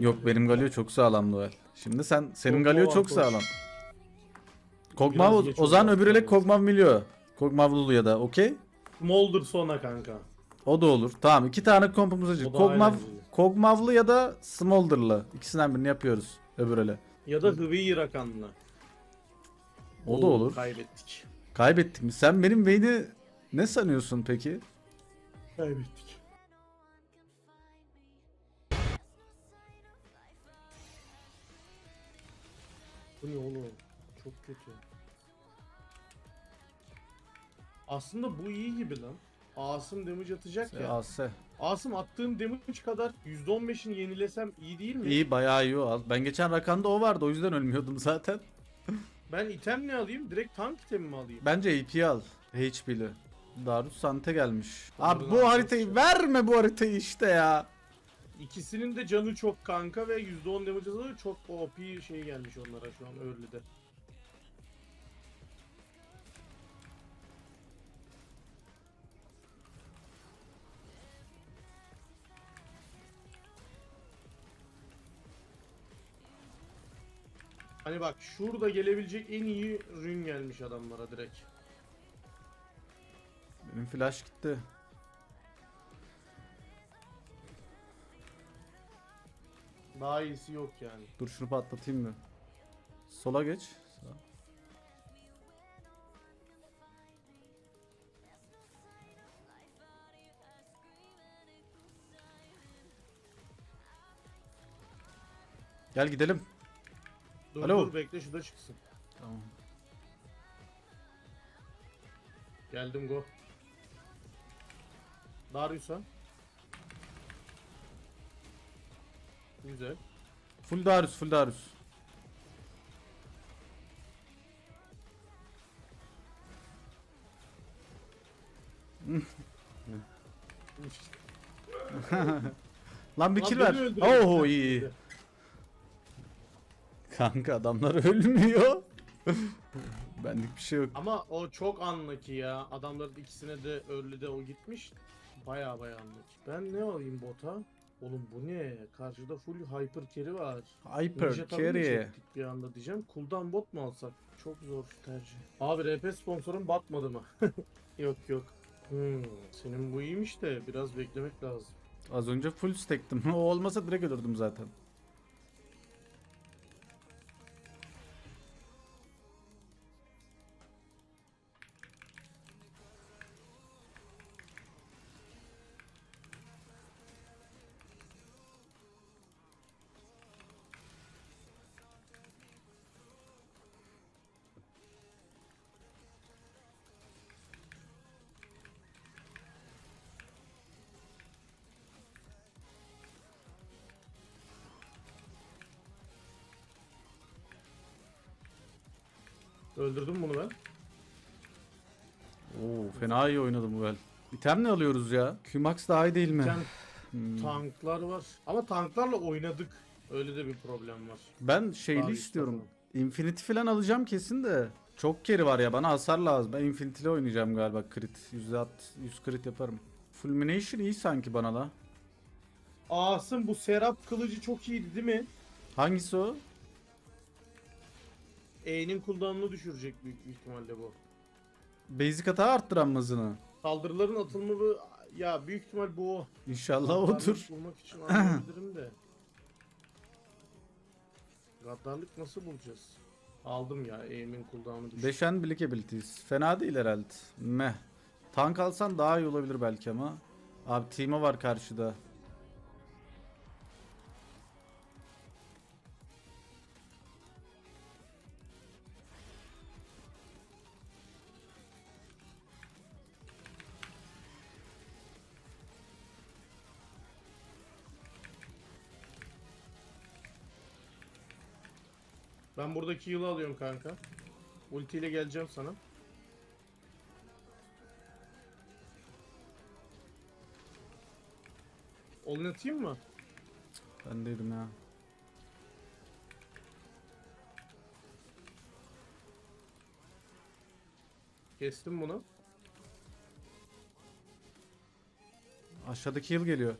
Yok benim Galio çok sağlam duel. Şimdi sen senin Kog'Maw Galio çok koş. sağlam. Biraz Kog'Maw geç o zaman oldu öbür elek. Kog'Maw milyo. Kog'Maw Lulu ya da okey. Smolder sona kanka. O da olur. Tamam iki tane kompumuz açık. O da Kog'Maw, eğlenceli. Kog'Maw'lı ya da Smolder'lı. İkisinden birini yapıyoruz öbür ele. Ya da Hıvı Rakan'la. O da olur. Kaybettik. Kaybettik mi? Sen benim Vayne'i ne sanıyorsun peki? Kaybettik. Bu ne oğlum? Çok kötü. Aslında bu iyi gibi lan. Asım damage atacak ya. AS. Asım attığın damage kadar %15'ini yenilesem iyi değil mi? İyi bayağı iyi o. al. Ben geçen rakanda o vardı o yüzden ölmüyordum zaten. Ben item ne alayım? Direkt tank itemi mi alayım? Bence AP al. HP'li. Darus Sante gelmiş. Abi bu haritayı sıçacağım. verme bu haritayı işte ya. İkisinin de canı çok kanka ve %10 damage alıyor. Çok OP şey gelmiş onlara şu an early'de. Hani bak şurada gelebilecek en iyi rün gelmiş adamlara direkt. Benim flash gitti. Daha iyisi yok yani. Dur şunu patlatayım mı? Sola geç. Sağ. Gel gidelim. Dur Alo. dur bekle şu da çıksın. Tamam. Geldim go. Darius'a. Güzel. Full Darius, full Darius. Lan bir kill ver. Oo iyi iyi. Kanka adamlar ölmüyor. Benlik bir şey yok. Ama o çok anlaki ya. Adamların ikisine de early'de o gitmiş. Baya baya anlaki. Ben ne alayım bota? Oğlum bu ne? Karşıda full hyper carry var. Hyper carry. bir anda diyeceğim. Cooldown bot mu alsak? Çok zor tercih. Abi RP sponsorun batmadı mı? yok yok. Hmm, senin bu iyiymiş de biraz beklemek lazım. Az önce full stack'tim. O olmasa direkt ölürdüm zaten. Öldürdüm bunu ben. Oo fena iyi oynadım bu el. İtem ne alıyoruz ya? Qmax daha iyi değil mi? Sen Hmm. tanklar var. Ama tanklarla oynadık. Öyle de bir problem var. Ben şeyli Daha istiyorum. Infinity falan alacağım kesin de. Çok carry var ya bana hasar lazım. Ben Infinity'li oynayacağım galiba crit. %60, 100 crit yaparım. Fulmination iyi sanki bana la. Asım bu Serap kılıcı çok iyiydi değil mi? Hangisi o? E'nin cooldown'unu düşürecek büyük bir ihtimalle bu. Basic hata arttıran mızını. Saldırıların atılımı ya büyük ihtimal bu o. İnşallah odur. bulmak için alabilirim de. Gaddarlık nasıl bulacağız? Aldım ya E'nin cooldown'u düştü. Beşen Blick Abilities. Fena değil herhalde. Meh. Tank alsan daha iyi olabilir belki ama. Abi Timo var karşıda. Ben buradaki yılı alıyorum kanka. Ultiyle geleceğim sana. Oynatayım mı? Ben dedim ya. Kestim bunu. Aşağıdaki yıl geliyor.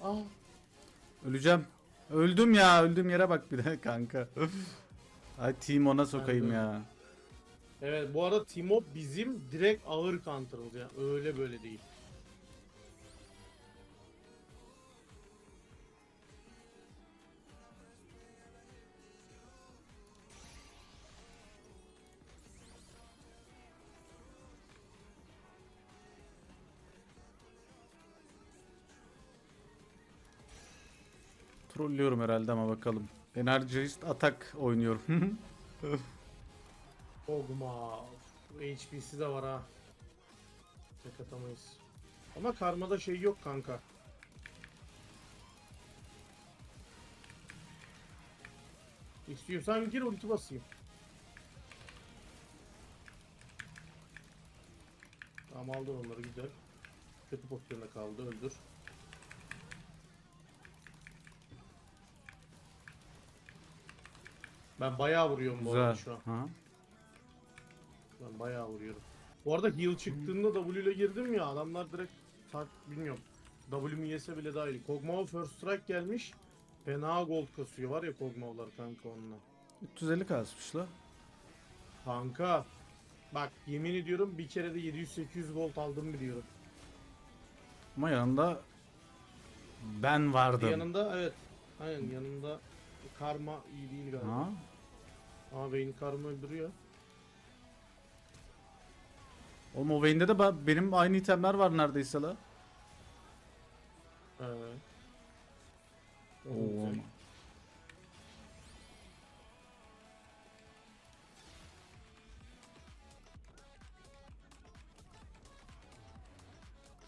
Aa, Öleceğim. Öldüm ya öldüm yere bak bir de kanka. Ay team ona sokayım de. ya. Evet bu arada Timo bizim direkt ağır counter'ımız ya. Öyle böyle değil. Trollüyorum herhalde ama bakalım. Enerjist atak oynuyorum. Dogma. HP'si de var ha. Tek atamayız. Ama karmada şey yok kanka. İstiyorsan gir ulti basayım. Tamam aldın onları güzel. Kötü pozisyonda kaldı öldür. Ben bayağı vuruyorum bu arada Güzel. şu an. Ha. Ben bayağı vuruyorum. Bu arada heal çıktığında W ile girdim ya adamlar direkt tak bilmiyorum. W mi yese bile dahil. Kog'Maw first strike gelmiş. Fena gold kasıyor var ya Kog'Maw'lar kanka onunla. 350 kasmış la. Kanka bak yemin ediyorum bir kere de 700-800 gold aldım biliyorum. Ama yanında ben vardım. Yanında evet. Aynen yanında karma iyi değil galiba. Ha? Ama Vayne karma öldürüyor. Oğlum o Vayne'de de ba- benim aynı itemler var neredeyse la. Evet. Oo.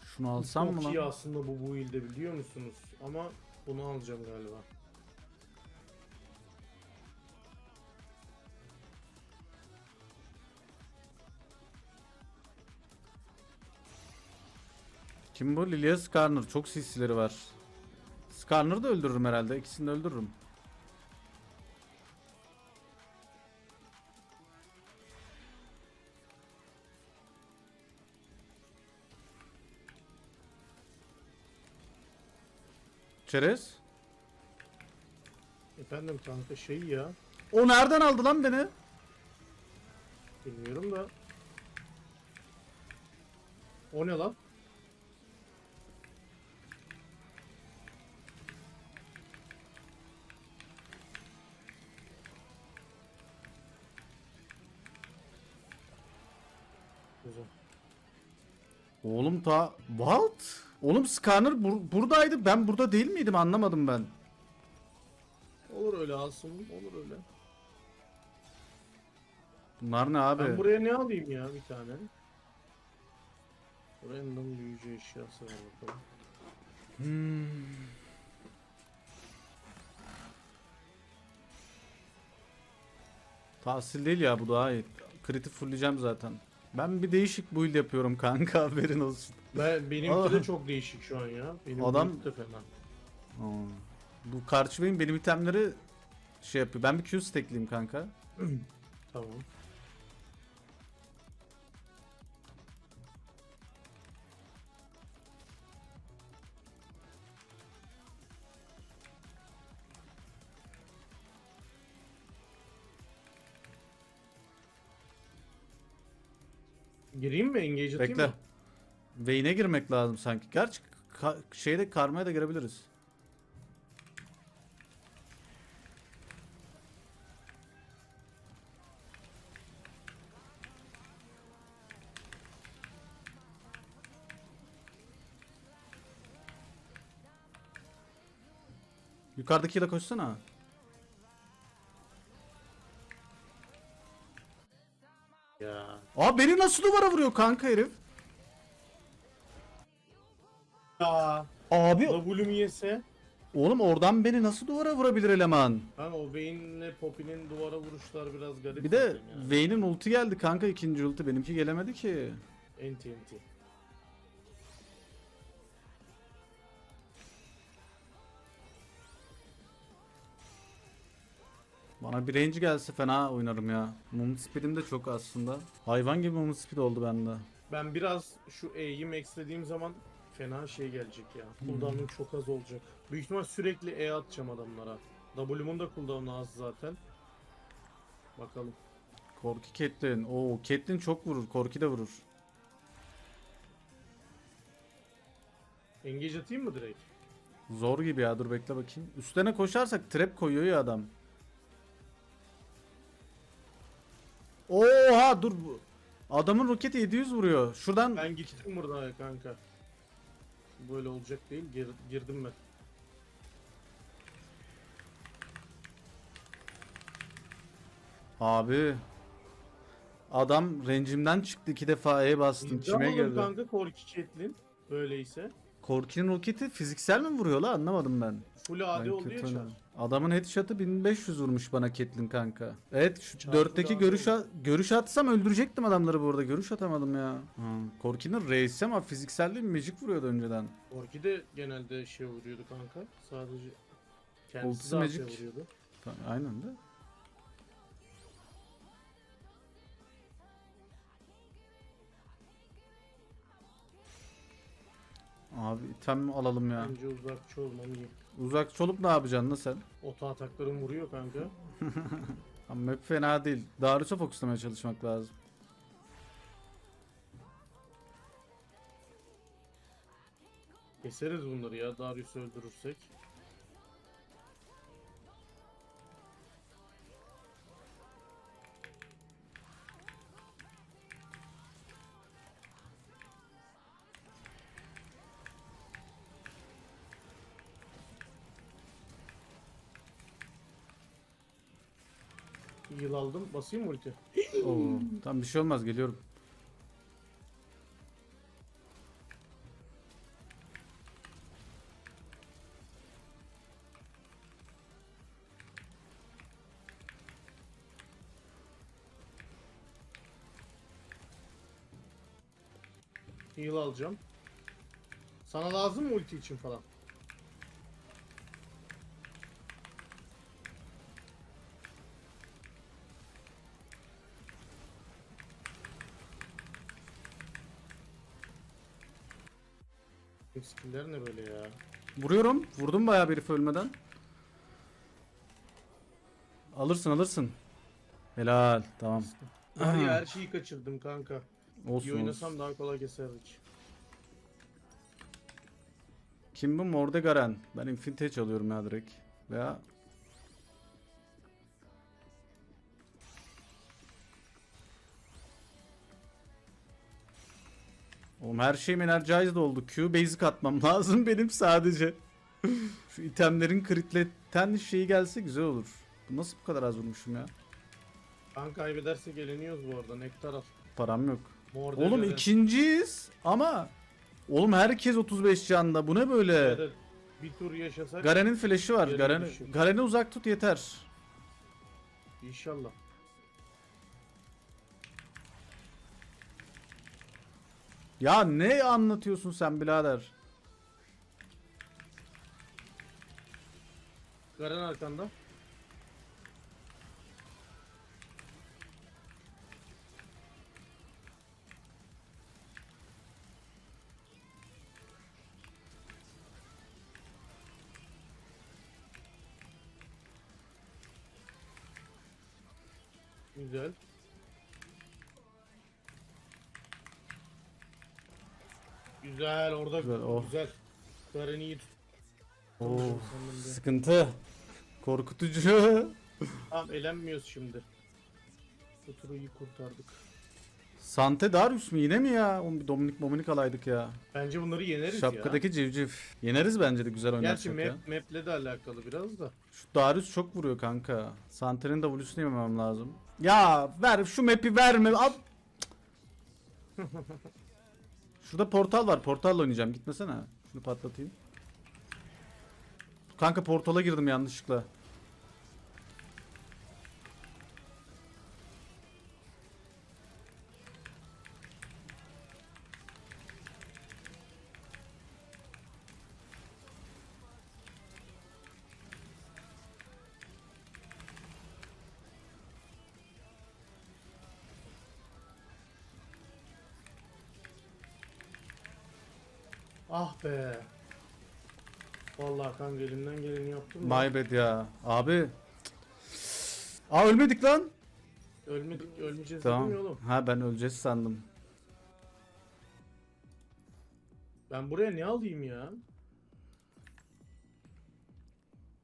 Şunu alsam mı Çok iyi lan? aslında bu build'de biliyor musunuz? Ama bunu alacağım galiba. Kim bu? Lilia Skarner. Çok CC'leri var. Skarner'ı da öldürürüm herhalde. İkisini de öldürürüm. Çerez? Efendim kanka şey ya. O nereden aldı lan beni? Bilmiyorum da. O ne lan? Güzel. Oğlum ta... What? Oğlum Skarner bur- buradaydı. Ben burada değil miydim? Anlamadım ben. Olur öyle alsın, olur öyle. Bunlar ne abi? Ben buraya ne alayım ya bir tane? Random büyücü eşyası var bakalım. Hmm. Tahsil değil ya bu daha iyi. Kritik fullleyeceğim zaten. Ben bir değişik build yapıyorum kanka haberin olsun. Ben, benimki de çok değişik şu an ya. Benim Adam- de fena. Aa. Bu karşı benim benim itemleri şey yapıyor. Ben bir Q stackleyeyim kanka. Tamam. Gireyim mi? Engage atayım Bekle. mı? Vayne'e girmek lazım sanki. Gerçi ka- şeyde karmaya da girebiliriz. Yukarıdakiyle koşsana. Aa beni nasıl duvara vuruyor kanka herif? Ya. Abi W'm yese. oğlum oradan beni nasıl duvara vurabilir eleman? Lan o Vayne'le Poppy'nin duvara vuruşlar biraz garip. Bir de zaten ya. Vayne'in ulti geldi kanka ikinci ulti benimki gelemedi ki. Enti enti. Bana bir range gelse fena oynarım ya. Mum speed'im de çok aslında. Hayvan gibi mum speed oldu bende. Ben biraz şu E'yi maxlediğim zaman fena şey gelecek ya. Cooldown'un çok az olacak. Büyük ihtimal sürekli E atacağım adamlara. W'mun da cooldown'u az zaten. Bakalım. Korki Caitlyn. Oo Caitlyn çok vurur. Korki de vurur. Engage atayım mı direkt? Zor gibi ya dur bekle bakayım. Üstlerine koşarsak trap koyuyor ya adam. Oha dur bu. Adamın roketi 700 vuruyor. Şuradan Ben gittim burada ya kanka. Böyle olacak değil. Gir- girdim ben. abi adam rencimden çıktı iki defa E bastım çime Yapalım girdi. kanka Korki Caitlyn. Böyleyse. Korki'nin roketi fiziksel mi vuruyor la anlamadım ben. Full AD Ben oldu ya çar. Adamın headshot'ı 1500 vurmuş bana Caitlyn kanka. Evet şu Çarpı 4'teki daha görüş iyi. a- görüş atsam öldürecektim adamları burada. Görüş atamadım ya. Korki'nin reisi ama fiziksel değil magic vuruyordu önceden. Korki de genelde şey vuruyordu kanka. Sadece kendisi Ultisi daha magic. şey vuruyordu. Aynen de. Abi item alalım ya. Bence uzakçı olmam iyi. Uzak olup ne yapacaksın lan sen? Ota ataklarım vuruyor kanka. Ama map fena değil. Darius'a fokuslamaya çalışmak lazım. Keseriz bunları ya Darius'u öldürürsek. Aldım. Basayım mı ulti? Oo, tam bir şey olmaz geliyorum. Heal alacağım. Sana lazım mı ulti için falan? Bu skill'ler ne böyle ya? Vuruyorum. Vurdum bayağı bir ölmeden. Alırsın alırsın. Helal. Tamam. Ya her şeyi kaçırdım kanka. İyi Olsun oynasam olsun. daha kolay keserdik. Kim bu? Morde Garen. Ben Infinite çalıyorum ya direkt. Veya Oğlum her şeyim energized oldu. Q basic atmam lazım benim sadece. Şu itemlerin kritleten şeyi gelse güzel olur. Bu nasıl bu kadar az vurmuşum ya? Kan kaybedersek eleniyoruz bu arada. Nektar al. Param yok. Morde Oğlum Garen. ikinciyiz ama Oğlum herkes 35 canda. Bu ne böyle? Evet, Bir tur yaşasak Garen'in flash'ı var. Garen. Garen'i uzak tut yeter. inşallah. Ya ne anlatıyorsun sen birader? Garen arkanda. Güzel. Güzel orada Güzel, güzel. oh. Garen'i iyi tut. De. sıkıntı. Korkutucu. Tamam elenmiyoruz şimdi. Bu turu iyi kurtardık. Sante Darius mu yine mi ya? Oğlum bir Dominik Mominik alaydık ya. Bence bunları yeneriz Şapkadaki civciv. Yeneriz bence de güzel ya. oynarsak Gerçi ya. map, maple de alakalı biraz da. Şu Darius çok vuruyor kanka. Sante'nin W'sunu yememem lazım. Ya ver şu map'i verme. Al. Şurada portal var. Portalla oynayacağım. Gitmesene. Şunu patlatayım. Kanka portala girdim yanlışlıkla. Ah be. Vallahi kanka elimden geleni yaptım. My bad ya. Abi. Aa ölmedik lan. Ölmedik, ölmeyeceğiz Tamam. dedim ya oğlum. Ha ben öleceğiz sandım. Ben buraya ne alayım ya?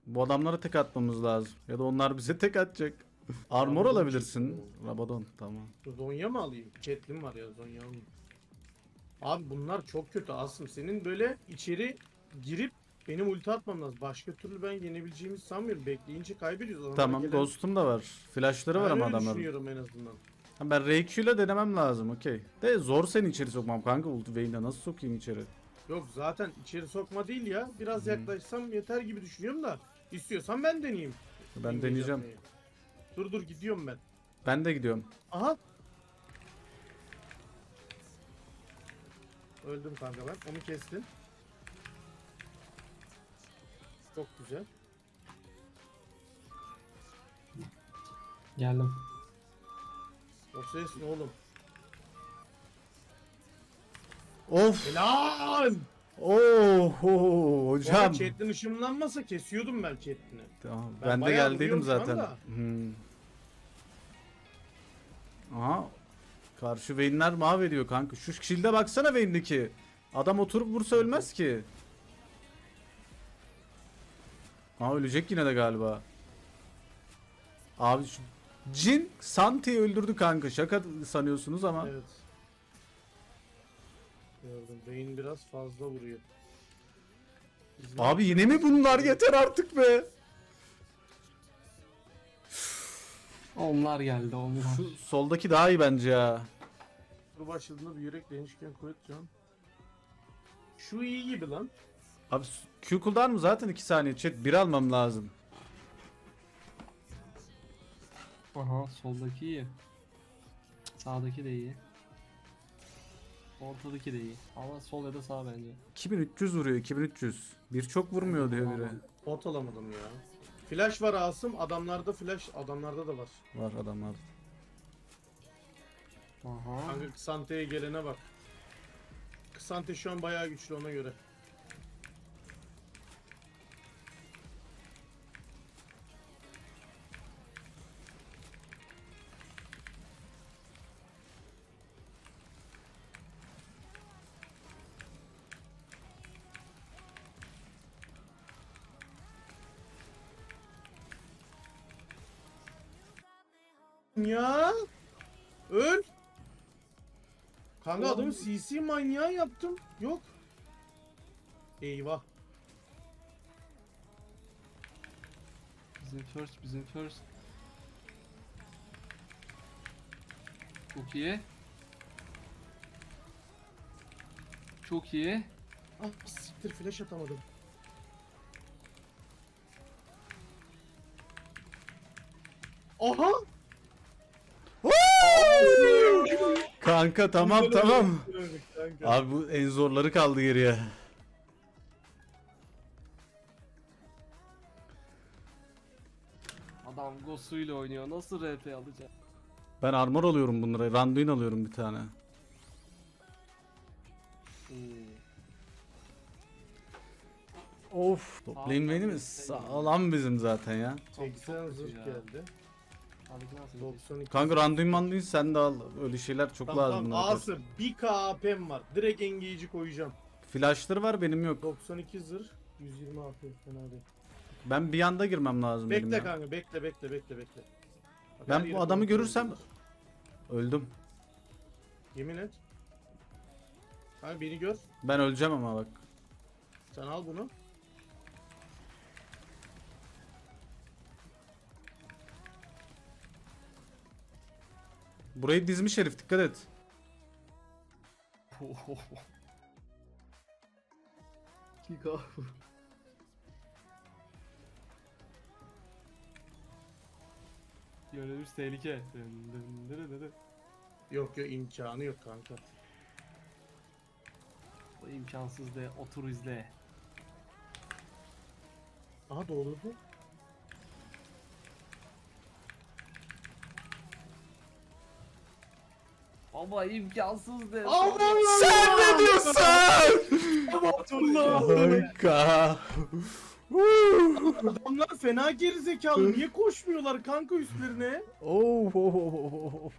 Bu adamlara tek atmamız lazım. Ya da onlar bize tek atacak. Armor alabilirsin. Rabadon tamam. Zonya mı alayım? Cetlim var ya Zonya alayım. Abi bunlar çok kötü Asım. Senin böyle içeri girip benim ulti atmam lazım. Başka türlü ben yenebileceğimizi sanmıyorum. Bekleyince kaybediyoruz. Adamlar Tamam gelen- Ghost'um da var. Flash'ları var Ben ama öyle adamların. düşünüyorum en azından. Ha, ben RQ ile denemem lazım okey. De zor seni içeri sokmam kanka ulti Vayne'le nasıl sokayım içeri? Yok zaten içeri sokma değil ya. Biraz yaklaşsam yeter gibi düşünüyorum da. İstiyorsan ben deneyeyim. Ben Engage deneyeceğim. atmayı. Dur dur gidiyorum ben. Ben de gidiyorum. Aha. Öldüm kanka ben. Onu kestin. Çok güzel. Geldim. O ses ne oğlum? Of! Helal! Oh, oh, Hocam. hocam. Chat'in ışınlanmasa kesiyordum ben chat'ini. Tamam, Ben ben, de bayağı geldiydim vuruyorum şu zaten. anda. Hmm. Aha. Karşı Vayne'ler mahvediyor kanka. Şu shield'e baksana Vayne'deki. Adam oturup vursa ölmez ki. Aa ölecek yine de galiba. Abi şu Jin Santi'yi öldürdü kanka. Şaka sanıyorsunuz ama. Evet. Gördüm. Beyin biraz fazla vuruyor. Bizim Abi yine mi bunlar yeter artık be. Onlar geldi onlar. Şu soldaki daha iyi bence ya. Tur başladığında bir yürek değişken kuvvet can. Şu iyi gibi lan. Abi Q cooldown mı zaten 2 saniye chat 1 almam lazım. Aha soldaki iyi. Sağdaki de iyi. Ortadaki de iyi. Ama sol ya da sağ bence. 2300 vuruyor 2300. Bir çok vurmuyor diyor biri. Pot alamadım ya. Flash var Asım. Adamlarda flash. Adamlarda da var. Var adamlar. Aha. Kanka Kısante'ye gelene bak. Kısante şu an bayağı güçlü ona göre. Ya öl. Kanka adamı CC manyağı yaptım. Yok. Eyvah. Bizim first, bizim first. Çok iyi. Çok iyi. Ah siktir flash atamadım. Aha! Kanka tamam tamam. Kanka. Abi bu en zorları kaldı geriye. Adam Gosu oynuyor. Nasıl RP alacak? Ben armor alıyorum bunlara. Randuin alıyorum bir tane. Oo. Of. Top lane lane'imiz sağlam bizim zaten ya. 80 Çok zırh geldi. Sağdaki nasıl? 92. Kanka randuin manduin sen de al. Öyle şeyler çok Tamam, lazım. tamam. bunlara. Asım bir KAP'm var. Direkt engage'i koyacağım. Flashları var benim yok. 92 zırh. 120 AP fena değil. Ben bir anda girmem lazım benim Bekle ya. kanka bekle bekle bekle bekle. Bak, Ben her bu adamı kontrol görürsem- ediyorlar. Öldüm. Yemin et. Kanka beni gör. Ben öleceğim ama bak. Sen al bunu. Burayı dizmiş herif dikkat et. Kick off. Yönelmiş tehlike. Dın dın dırı dırı. Yok yok imkanı yok kanka. Bu imkansız de otur izle. Aha doğurdu. Baba imkansız de. Aman Sen ne diyorsun? Allah! Kanka. Adamlar fena gerizekalı. Niye koşmuyorlar kanka üstlerine? Oh, oh, oh, oh, oh, oh.